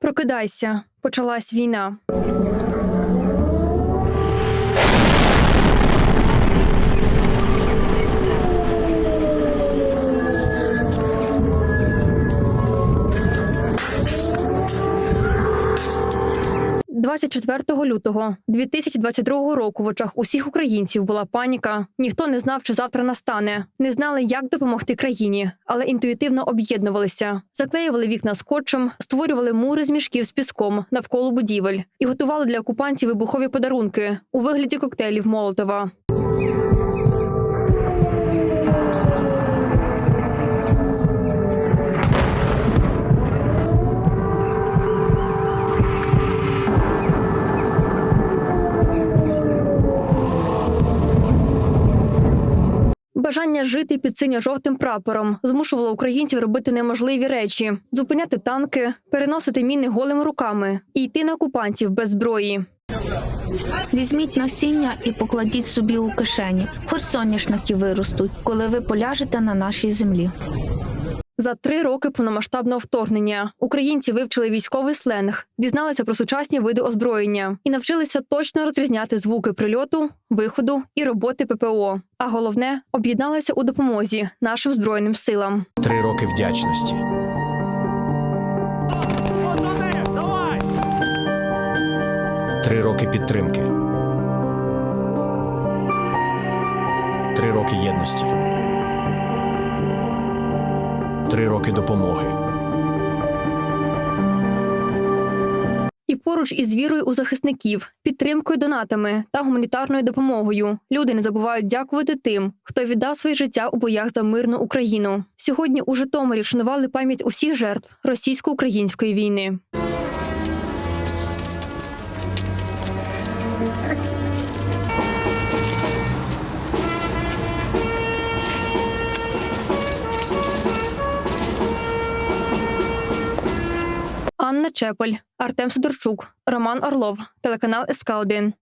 Прокидайся, почалась війна. «24 лютого 2022 року в очах усіх українців була паніка. Ніхто не знав, чи завтра настане. Не знали, як допомогти країні, але інтуїтивно об'єднувалися. Заклеювали вікна скотчем, створювали мури з мішків з піском навколо будівель і готували для окупантів вибухові подарунки у вигляді коктейлів Молотова. Бажання жити під синьо-жовтим прапором змушувало українців робити неможливі речі: зупиняти танки, переносити міни голими руками і йти на окупантів без зброї. Візьміть насіння і покладіть собі у кишені. Хоч соняшники виростуть, коли ви поляжете на нашій землі. За три роки повномасштабного вторгнення українці вивчили військовий сленг, дізналися про сучасні види озброєння і навчилися точно розрізняти звуки прильоту, виходу і роботи ППО. А головне об'єдналися у допомозі нашим збройним силам. Три роки вдячності. Три роки підтримки. Три роки єдності. Три роки допомоги. І поруч із вірою у захисників, підтримкою донатами та гуманітарною допомогою люди не забувають дякувати тим, хто віддав своє життя у боях за мирну Україну. Сьогодні у Житомирі вшанували пам'ять усіх жертв російсько-української війни. Анна Чепель, Артем Сидорчук, Роман Орлов, телеканал СК 1